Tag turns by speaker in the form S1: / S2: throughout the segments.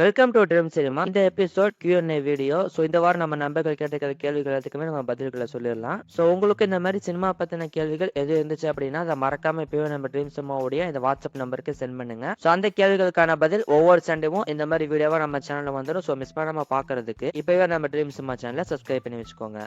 S1: Welcome to dream cinema இந்த episode Q N A video so இந்த வாரம் நம்ம நண்பர்கள் கேட்டுக்கிற கேள்விகள் எல்லாத்துக்குமே நம்ம பதில்களை சொல்லிடலாம். ஸோ உங்களுக்கு இந்த மாதிரி சினிமா பற்றின கேள்விகள் எது இருந்துச்சு அப்படின்னா அதை மறக்காம இப்பவே நம்ம ட்ரீம் சினிமாவுடைய இந்த வாட்ஸ்அப் நம்பருக்கு சென்ட் பண்ணுங்க. ஸோ அந்த கேள்விகளுக்கான பதில் ஒவ்வொரு சண்டேவும் இந்த மாதிரி வீடியோவா நம்ம சேனல்ல வந்துடும் ஸோ மிஸ் பண்ணாமல் பார்க்கறதுக்கு இப்போவே நம்ம ட்ரீம் சினிமா சேனலை சப்ஸ்கிரைப் பண்ணி வச்சுக்கோங்க.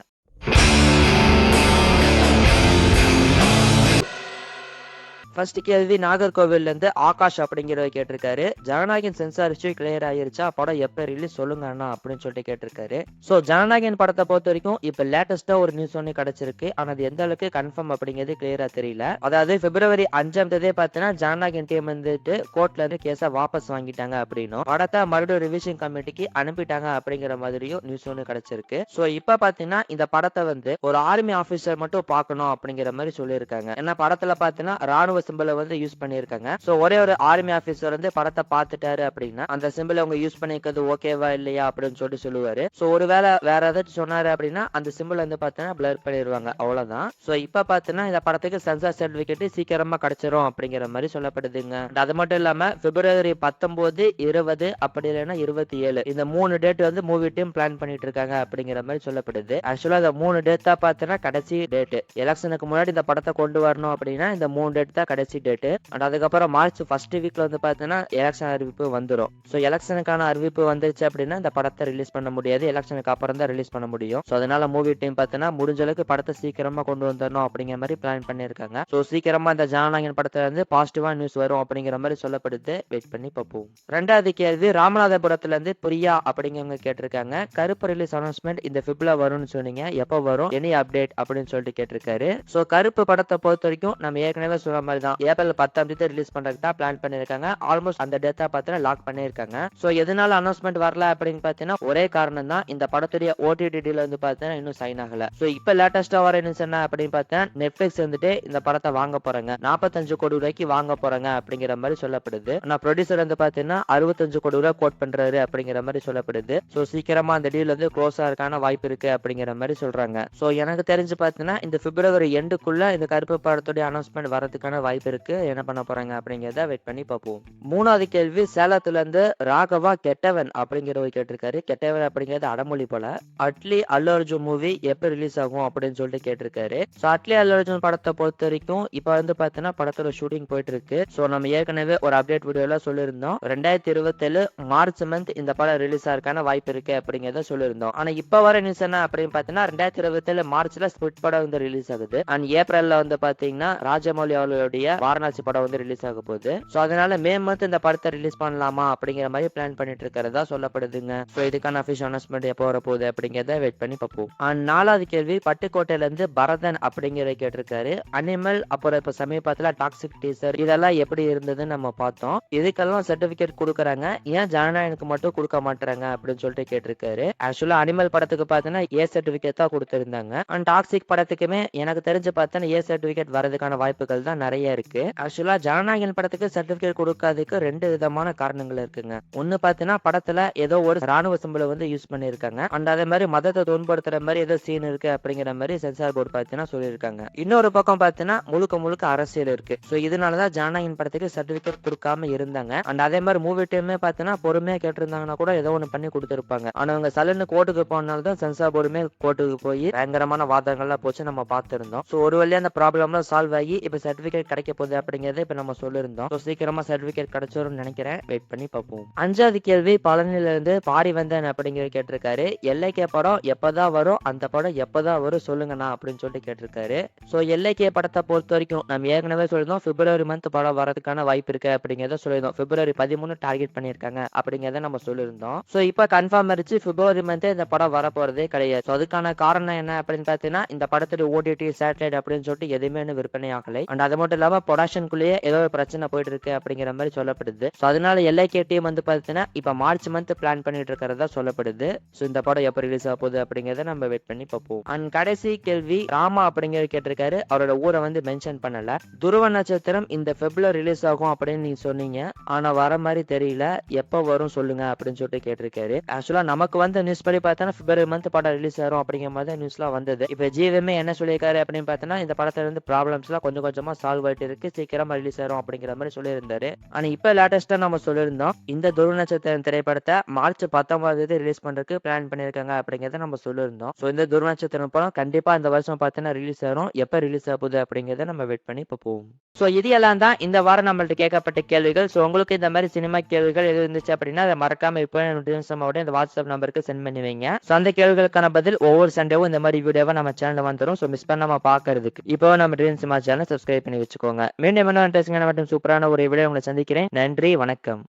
S1: ஃபர்ஸ்ட் கேள்வி நாகர்கோவில்ல இருந்து ஆகாஷ் அப்படிங்கிறத கேட்டிருக்காரு. ஜனநாயகன் சென்சார் இஷ்யூ கிளியர் ஆயிருச்சா? படம் எப்ப ரிலீஸ் சொல்லுங்க அண்ணா அப்படின்னு சொல்லிட்டு கேட்டிருக்காரு. ஸோ ஜனநாயகன் படத்தை பொறுத்த வரைக்கும் இப்ப லேட்டஸ்டா ஒரு நியூஸ் ஒன்று கிடைச்சிருக்கு. ஆனா அது எந்த அளவுக்கு கன்ஃபார்ம் அப்படிங்கிறது கிளியரா தெரியல. அதாவது பிப்ரவரி அஞ்சாம் தேதி பார்த்தீங்கன்னா ஜனநாயகன் டீம் வந்துட்டு கோர்ட்ல இருந்து கேஸை வாபஸ் வாங்கிட்டாங்க அப்படின்னும். படத்தை மறுபடியும் ரிவிஷன் கமிட்டிக்கு அனுப்பிட்டாங்க அப்படிங்கிற மாதிரியும் நியூஸ் ஒன்று கிடைச்சிருக்கு. ஸோ இப்ப பாத்தீங்கன்னா இந்த படத்தை வந்து ஒரு ஆர்மி ஆஃபீஸர் மட்டும் பார்க்கணும் அப்படிங்கிற மாதிரி சொல்லியிருக்காங்க. ஏன்னா படத்துல பாத்தீங்கன்னா ராணுவ சிம்பிளை வந்து யூஸ் பண்ணியிருக்காங்க. ஸோ ஒரே ஒரு ஆர்மி ஆஃபீஸர் வந்து படத்தை பார்த்துட்டாரு அப்படின்னா அந்த சிம்பிளை அவங்க யூஸ் பண்ணிக்கிறது ஓகேவா இல்லையா அப்படின்னு சொல்லிட்டு சொல்லுவாரு. ஸோ ஒருவேளை வேற ஏதாச்சும் சொன்னாரு அப்படின்னா அந்த சிம்பிள் வந்து பார்த்தீங்கன்னா பிளர் பண்ணிடுவாங்க அவ்வளோதான் ஸோ இப்போ பார்த்தீங்கன்னா இந்த படத்துக்கு சென்சார் சர்டிபிகேட் சீக்கிரமா கிடைச்சிரும் அப்படிங்கிற மாதிரி சொல்லப்படுதுங்க. அது மட்டும் இல்லாம பிப்ரவரி பத்தொன்பது இருபது அப்படி இல்லைன்னா இருபத்தி ஏழு இந்த மூணு டேட் வந்து மூவி டீம் பிளான் பண்ணிட்டு இருக்காங்க அப்படிங்கிற மாதிரி சொல்லப்படுது. ஆக்சுவலா இந்த மூணு டேட் தான் பார்த்தீங்கன்னா கடைசி டேட் எலெக்ஷனுக்கு முன்னாடி இந்த படத்தை கொண்டு வரணும் அப்படின்னா இந்த மூணு டேட் தான் கடைசி டேட் அண்ட் அதுக்கப்புறம் மார்ச் ஃபர்ஸ்ட் வீக்ல வந்து பார்த்தீங்கன்னா எலெக்ஷன் அறிவிப்பு வந்துடும் ஸோ எலெக்ஷனுக்கான அறிவிப்பு வந்துருச்சு அப்படின்னா இந்த படத்தை ரிலீஸ் பண்ண முடியாது. எலெக்ஷனுக்கு அப்புறம் தான் ரிலீஸ் பண்ண முடியும். ஸோ அதனால மூவி டீம் பார்த்தீங்கன்னா முடிஞ்ச அளவுக்கு படத்தை சீக்கிரமா கொண்டு வந்துடணும் அப்படிங்கிற மாதிரி பிளான் பண்ணியிருக்காங்க. ஸோ சீக்கிரமா இந்த ஜனநாயகன் படத்துல இருந்து பாசிட்டிவா நியூஸ் வரும் அப்படிங்கிற மாதிரி சொல்லப்படுது. வெயிட் பண்ணி பார்ப்போம். ரெண்டாவது கேள்வி ராமநாதபுரத்துல இருந்து பிரியா அப்படிங்கிறவங்க கேட்டிருக்காங்க. கருப்பு ரிலீஸ் அனௌன்ஸ்மெண்ட் இந்த பிப்ல வரும்னு சொன்னீங்க. எப்போ வரும்? எனி அப்டேட் அப்படின்னு சொல்லிட்டு கேட்டிருக்காரு. ஸோ கருப்பு படத்தை பொறுத்த வரைக்கும் நம்ம ஏற்கனவே சொன்ன மாதிரி தான் ஏப்ரல் பத்தாம் தேதி ரிலீஸ் பண்றதுக்கு தான் பிளான் பண்ணிருக்காங்க ஆல்மோஸ்ட் அந்த டேட்டா பார்த்து லாக் பண்ணிருக்காங்க ஸோ எதனால அனௌன்ஸ்மெண்ட் வரல அப்படின்னு பார்த்தீங்கன்னா ஒரே காரணம் தான் இந்த படத்துடைய ஓடிடி டீல் வந்து பார்த்தீங்கன்னா இன்னும் சைன் ஆகல. ஸோ இப்போ லேட்டஸ்டா வர நியூஸ் என்ன அப்படின்னு பார்த்தா நெட்ஃபிளிக்ஸ் வந்துட்டு இந்த படத்தை வாங்க போறாங்க. நாற்பத்தஞ்சு கோடி ரூபாய்க்கு வாங்க போறாங்க அப்படிங்கிற மாதிரி சொல்லப்படுது. ஆனா ப்ரொடியூசர் வந்து பார்த்தீங்கன்னா அறுபத்தஞ்சு கோடி ரூபாய் கோட் பண்றாரு அப்படிங்கிற மாதிரி சொல்லப்படுது. ஸோ சீக்கிரமா அந்த டீல் வந்து க்ளோஸ் ஆகிறதுக்கான வாய்ப்பு இருக்கு அப்படிங்கிற மாதிரி சொல்றாங்க. ஸோ எனக்கு தெரிஞ்சு பார்த்தீங்கன்னா இந்த பிப்ரவரி எண்டுக்குள்ள இந்த கருப்பு படத்துடைய அனௌன்ஸ்மெண்ட் வரதுக்கான வாய்ப்பு இருக்கு. என்ன பண்ண போறாங்க அப்படிங்கிறத வெயிட் பண்ணி பார்ப்போம். மூணாவது கேள்வி சேலத்துல இருந்து ராகவா கெட்டவன் அப்படிங்கிறவர் கேட்டிருக்காரு. கெட்டவன் அப்படிங்கிறது அடமொழி போல. அட்லி அல்லு அர்ஜுன் மூவி எப்ப ரிலீஸ் ஆகும் அப்படின்னு சொல்லிட்டு கேட்டிருக்காரு. ஸோ அட்லி அல்லு அர்ஜுன் படத்தை பொறுத்த வரைக்கும் இப்போ வந்து பார்த்தீங்கன்னா படத்தோட ஷூட்டிங் போயிட்டு இருக்கு ஸோ நம்ம ஏற்கனவே ஒரு அப்டேட் வீடியோல சொல்லியிருந்தோம். ரெண்டாயிரத்தி இருபத்தேழு மார்ச் மந்த் இந்த படம் ரிலீஸ் ஆகிறதுக்கான வாய்ப்பு இருக்கு அப்படிங்கிறத சொல்லியிருந்தோம். ஆனா இப்போ வர நியூஸ் என்ன அப்படின்னு பார்த்தீங்கன்னா ரெண்டாயிரத்தி இருபத்தேழு மார்ச்ல ஸ்பிட் படம் வந்து ரிலீஸ் ஆகுது. அண்ட் ஏப்ரல்ல வந்து பாத்தீங்கன்னா ராஜமௌலி அவர்களுடைய வாரணாசி படம் வந்து ரிலீஸ் ஆக போகுது. ஸோ அதனால மே மந்த் இந்த படத்தை ரிலீஸ் பண்ணலாமா அப்படிங்கிற மாதிரி பிளான் பண்ணிட்டு இருக்கிறதா சொல்லப்படுதுங்க. ஸோ இதுக்கான அஃபிஷியல் அனௌன்ஸ்மெண்ட் எப்போ வர போகுது அப்படிங்கிறத வெயிட் பண்ணி பார்ப்போம். அண்ட் நாலாவது கேள்வி பட்டுக்கோட்டையில இருந்து பரதன் அப்படிங்கிற கேட்டிருக்காரு. அனிமல் அப்புறம் இப்போ சமீபத்தில் டாக்ஸிக் டீசர் இதெல்லாம் எப்படி இருந்ததுன்னு நம்ம பார்த்தோம். இதுக்கெல்லாம் சர்டிபிகேட் கொடுக்குறாங்க. ஏன் ஜனநாயகனுக்கு மட்டும் கொடுக்க மாட்டாங்க அப்படின்னு சொல்லிட்டு கேட்டிருக்காரு. ஆக்சுவலா அனிமல் படத்துக்கு பார்த்தீங்கன்னா ஏ சர்டிபிகேட் தான் கொடுத்திருந்தாங்க. அண்ட் டாக்ஸிக் படத்துக்குமே எனக்கு தெரிஞ்சு பார்த்தா ஏ சர்டிபிகேட் வரதுக்கான வாய்ப்புகள் தான் நிறைய இருக்கு. ஆக்சுவலா ஜனநாயகன் படத்துக்கு சர்டிபிகேட் கொடுக்காததுக்கு ரெண்டு விதமான காரணங்கள் இருக்குங்க. ஒன்னு பார்த்தீங்கன்னா படத்துல ஏதோ ஒரு ராணுவ சிம்பிளை வந்து யூஸ் பண்ணிருக்காங்க அண்ட் அதே மாதிரி மதத்தை துன்படுத்துற மாதிரி ஏதோ சீன் இருக்கு அப்படிங்கிற மாதிரி சென்சார் போர்டு பார்த்தீங்கன்னா சொல்லியிருக்காங்க. இன்னொரு பக்கம் பார்த்தீங்கன்னா முழுக்க முழுக்க அரசியல் இருக்கு. ஸோ இதனாலதான் ஜனநாயகன் படத்துக்கு சர்டிபிகேட் கொடுக்காம இருந்தாங்க. அண்ட் அதே மாதிரி மூவி டைமே பார்த்தீங்கன்னா பொறுமையா கேட்டிருந்தாங்கன்னா கூட ஏதோ ஒன்று பண்ணி கொடுத்துருப்பாங்க. ஆனா அவங்க சலன்னு கோர்ட்டுக்கு போனால தான் சென்சார் போர்டுமே கோர்ட்டுக்கு போய் பயங்கரமான வாதங்கள்லாம் போச்சு நம்ம பார்த்திருந்தோம். ஸோ ஒரு வழியா அந்த ப்ராப்ளம்லாம் சால்வ் ஆகி இப்போ சர்டிபிகேட் கிடைக்க போகுது அப்படிங்கறத இப்போ நம்ம சொல்லியிருந்தோம் ஸோ சீக்கிரமா சர்டிபிகேட் கிடைச்சிரும்னு நினைக்கிறேன். வெயிட் பண்ணி பார்ப்போம். அஞ்சாவது கேள்வி பழனில இருந்து பாரிவந்தன் அப்படிங்கிற கேட்டிருக்காரு. எல்லைக்கே படம் எப்பதான் வரும்? அந்த படம் எப்பதான் வரும்? சொல்லுங்கண்ணா அப்படின்னு சொல்லிட்டு கேட்டிருக்காரு. ஸோ எல்லைக்கே படத்தை பொறுத்த வரைக்கும் நம்ம ஏற்கனவே சொல்லியிருந்தோம் பிப்ரவரி மந்த் படம் வரதுக்கான வாய்ப்பு இருக்கு அப்படிங்கிறத சொல்லியிருந்தோம். பிப்ரவரி பதிமூணு டார்கெட் பண்ணியிருக்காங்க அப்படிங்கிறத நம்ம சொல்லியிருந்தோம். ஸோ இப்போ கன்ஃபார்ம் ஆயிடுச்சு பிப்ரவரி மந்த் இந்த படம் வர போறதே கிடையாது. ஸோ அதுக்கான காரணம் என்ன அப்படின்னு பார்த்தீங்கன்னா இந்த படத்துல ஓடிடி சேட்டலைட் அப்படின்னு சொல்லிட்டு எதுவுமே விற்பனை ஆகலை. அண்ட் அது மட்டும் இல்லாம ப்ரொடக்ஷனுக்குள்ளேயே ஏதோ ஒரு பிரச்சனை போயிட்டு இருக்கு அப்படிங்கிற மாதிரி சொல்லப்படுது. ஸோ அதனால எல்ஐகே டீம் வந்து பார்த்தீங்கன்னா இப்போ மார்ச் மந்த் பிளான் பண்ணிட்டு இருக்கிறதா சொல்லப்படுது. ஸோ இந்த படம் எப்போ ரிலீஸ் ஆக போகுது அப்படிங்கிறத நம்ம வெயிட் பண்ணி பார்ப்போம். அண்ட் கடைசி கேள்வி ராமா அப்படிங்கிற கேட்டிருக்காரு. அவரோட ஊரை வந்து மென்ஷன் பண்ணல. துருவ நட்சத்திரம் இந்த ஃபெப்ல ரிலீஸ் ஆகும் அப்படின்னு நீங்க சொன்னீங்க. ஆனா வர மாதிரி தெரியல. எப்போ வரும் சொல்லுங்க அப்படின்னு சொல்லிட்டு கேட்டிருக்காரு. ஆக்சுவலா நமக்கு வந்து நியூஸ் படி பார்த்தா பிப்ரவரி மந்த் படம் ரிலீஸ் ஆகும் அப்படிங்கிற மாதிரி நியூஸ்லாம் வந்தது. இப்போ ஜீவமே என்ன சொல்லியிருக்காரு அப்படின்னு பார்த்தோன்னா இந்த படத்துல இருந்து ப்ராப்ளம்ஸ்லாம் கொஞ்சம் கொஞ்சமா சால்வ் ஆயிட்டு இருக்கு சீக்கிரமா ரிலீஸ் ஆயிரும் அப்படிங்கிற மாதிரி சொல்லியிருந்தாரு. ஆனா இப்ப லேட்டஸ்டா நம்ம சொல்லியிருந்தோம் இந்த துருவ நட்சத்திரம் திரைப்படத்தை மார்ச் பத்தொன்பதாம் தேதி ரிலீஸ் பண்றதுக்கு பிளான் பண்ணிருக்காங்க அப்படிங்கறத நம்ம சொல்லியிருந்தோம். ஸோ இந்த துருவ நட்சத்திரம் படம் கண்டிப்பா இந்த வருஷம் பார்த்தீங்கன்னா ரிலீஸ் ஆகும் எப்ப ரிலீஸ் ஆகுது அப்படிங்கறத நம்ம வெயிட் பண்ணி இப்போ போவோம். ஸோ இது எல்லாம் தான் இந்த வாரம் நம்மள்ட்ட கேட்கப்பட்ட கேள்விகள். ஸோ உங்களுக்கு இந்த மாதிரி சினிமா கேள்விகள் எது இருந்துச்சு அப்படின்னா அதை மறக்காம இப்போ நிமிஷமோட இந்த வாட்ஸ்அப் நம்பருக்கு சென்ட் பண்ணி வைங்க. ஸோ அந்த கேள்விகளுக்கான பதில் ஒவ்வொரு சண்டேவும் இந்த மாதிரி வீடியோவை நம்ம சேனல்ல வந்துடும் ஸோ மிஸ் பண்ணாம பாக்குறதுக்கு இப்போ நம்ம ட்ரீம் சினிமா சேனல் சப்ஸ்கிரைப் பண்ணி வச்சுக்கோ பார்த்துக்கோங்க. மீண்டும் என்ன இன்ட்ரெஸ்டிங்கான மற்றும் சூப்பரான ஒரு விட உங்களை சந்திக்கிறேன். நன்றி வணக்கம்.